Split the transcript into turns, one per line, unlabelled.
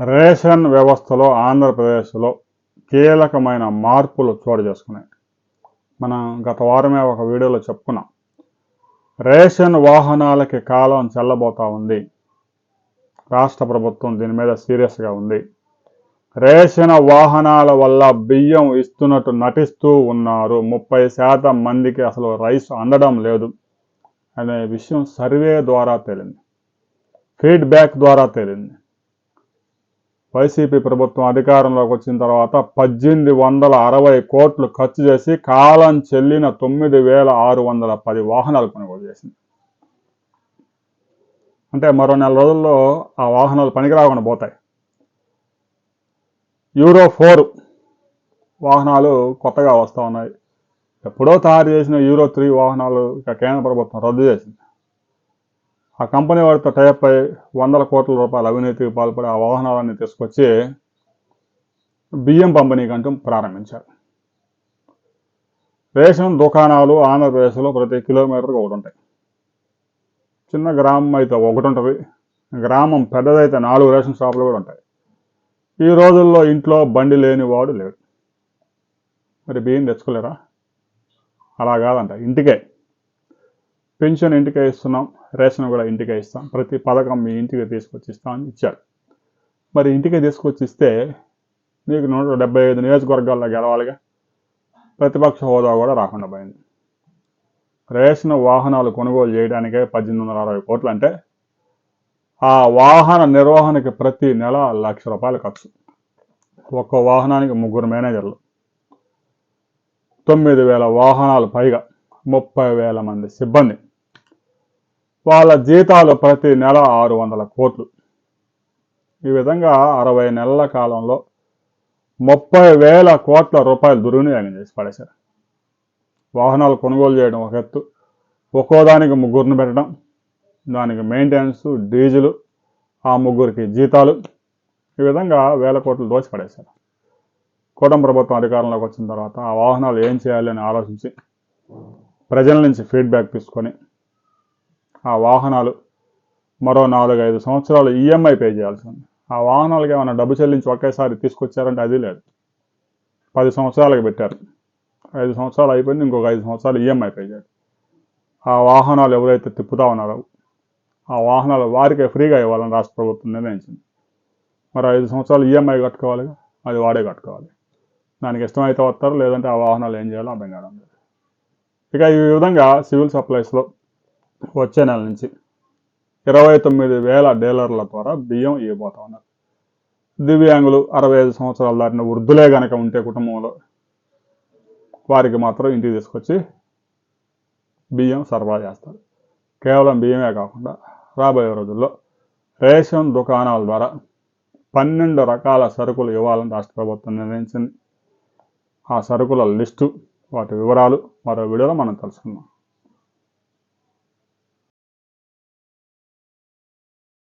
Ration వ్యవస్థలో ఆంధ్రప్రదేశ్లో కీలకమైన మార్పులు చోటు చేసుకున్నాయి. మనం గత వారమే ఒక వీడియోలో చెప్పుకున్నాం. రేషన్ వాహనాలకి కాలం చెల్లబోతా ఉంది. రాష్ట్ర ప్రభుత్వం దీని మీద సీరియస్గా ఉంది. రేషన్ వాహనాల వల్ల బియ్యం ఇస్తున్నట్టు నటిస్తూ ఉన్నారు. ముప్పై శాతం మందికి అసలు రైస్ అందడం లేదు అనే విషయం సర్వే ద్వారా తేలింది. ఫీడ్బ్యాక్ ద్వారా తేలింది. వైసీపీ ప్రభుత్వం అధికారంలోకి వచ్చిన తర్వాత పద్దెనిమిది వందల అరవై కోట్లు ఖర్చు చేసి కాలం చెల్లిన తొమ్మిది వేల ఆరు వందల పది వాహనాలు కొనుగోలు చేసింది. అంటే మరో నెల రోజుల్లో ఆ వాహనాలు పనికి రాకుండా పోతాయి. యూరో ఫోర్ వాహనాలు కొత్తగా వస్తూ ఉన్నాయి. ఎప్పుడో తయారు చేసిన యూరో త్రీ వాహనాలు ఇక కేంద్ర ప్రభుత్వం రద్దు చేసింది. ఆ కంపెనీ వాడితో టైప్ అయి వందల కోట్ల రూపాయల అవినీతికి పాల్పడి ఆ వాహనాలన్నీ తీసుకొచ్చి బియ్యం పంపిణీ కంటూ ప్రారంభించారు. రేషన్ దుకాణాలు ఆంధ్రప్రదేశ్లో ప్రతి కిలోమీటర్కి ఒకటి ఉంటాయి చిన్న గ్రామం అయితే ఒకటి ఉంటుంది గ్రామం పెద్దదైతే నాలుగు రేషన్ షాపులు కూడా ఉంటాయి. ఈ రోజుల్లో ఇంట్లో బండి లేని వాడు లేడు. మరి బియ్యం తెచ్చుకోలేరా? అలా కాదంట ఇంటికే. పెన్షన్ ఇంటికే ఇస్తున్నాం రేషన్ కూడా ఇంటికే ఇస్తాం ప్రతి పథకం మీ ఇంటికి తీసుకొచ్చి ఇస్తామని ఇచ్చారు. మరి ఇంటికే తీసుకొచ్చి ఇస్తే నీకు నూట డెబ్బై ఐదు నియోజకవర్గాల్లో గెలవాలిగా. ప్రతిపక్ష హోదా కూడా రాకుండా పోయింది. రేషన్ వాహనాలు కొనుగోలు చేయడానికే పద్దెనిమిది వందల అరవై కోట్లు అంటే ఆ వాహన నిర్వహణకి ప్రతి నెల లక్ష రూపాయలు ఖర్చు. ఒక్కో వాహనానికి ముగ్గురు మేనేజర్లు. తొమ్మిది వేల వాహనాలు పైగా ముప్పై వేల మంది సిబ్బంది. వాళ్ళ జీతాలు ప్రతి నెల ఆరు వందల కోట్లు. ఈ విధంగా అరవై నెలల కాలంలో ముప్పై వేల కోట్ల రూపాయలు దుర్వినియోగం చేసి పడేశారు. వాహనాలు కొనుగోలు చేయడం ఒక ఎత్తు ఒక్కో దానికి ముగ్గురిని పెట్టడం దానికి మెయింటెనెన్స్ డీజిల్ ఆ ముగ్గురికి జీతాలు ఈ విధంగా వేల కోట్లు దోచి పడేశారు. కూటమి ప్రభుత్వం అధికారంలోకి వచ్చిన తర్వాత ఆ వాహనాలు ఏం చేయాలి అని ఆలోచించి ప్రజల నుంచి ఫీడ్బ్యాక్ తీసుకొని ఆ వాహనాలు మరో నాలుగైదు సంవత్సరాలు ఈఎంఐ పే చేయాల్సి ఉంది. ఆ వాహనాలకి ఏమైనా డబ్బు చెల్లించి ఒకేసారి తీసుకొచ్చారంటే అది లేదు. పది సంవత్సరాలకు పెట్టారు. ఐదు సంవత్సరాలు అయిపోయింది ఇంకొక ఐదు సంవత్సరాలు ఈఎంఐ పే చేయాలి. ఆ వాహనాలు ఎవరైతే తిప్పుతా ఉన్నారో ఆ వాహనాలు వారికే ఫ్రీగా ఇవ్వాలని రాష్ట్ర ప్రభుత్వం నిర్ణయించింది. మరి ఐదు సంవత్సరాలు ఈఎంఐ కట్టుకోవాలి అది వాడే కట్టుకోవాలి. దానికి ఇష్టమైతే వస్తారు లేదంటే ఆ వాహనాలు ఏం చేయాలో అర్థం కావడం లేదు. ఇక ఈ విధంగా సివిల్ సప్లైస్లో వచ్చే నెల నుంచి ఇరవై తొమ్మిది వేల డీలర్ల ద్వారా బియ్యం ఇవ్వబోతా ఉన్నారు. దివ్యాంగులు అరవై ఐదు సంవత్సరాల దాటిన వృద్ధులే కనుక ఉంటే కుటుంబంలో వారికి మాత్రం ఇంటికి తీసుకొచ్చి బియ్యం సరఫరా చేస్తారు. కేవలం బియ్యమే కాకుండా రాబోయే రోజుల్లో రేషన్ దుకాణాల ద్వారా పన్నెండు రకాల సరుకులు ఇవ్వాలని రాష్ట్ర ప్రభుత్వం నిర్ణయించింది. ఆ సరుకుల లిస్టు వాటి వివరాలు మరో వీడియోలో మనం తెలుసుకుందాం.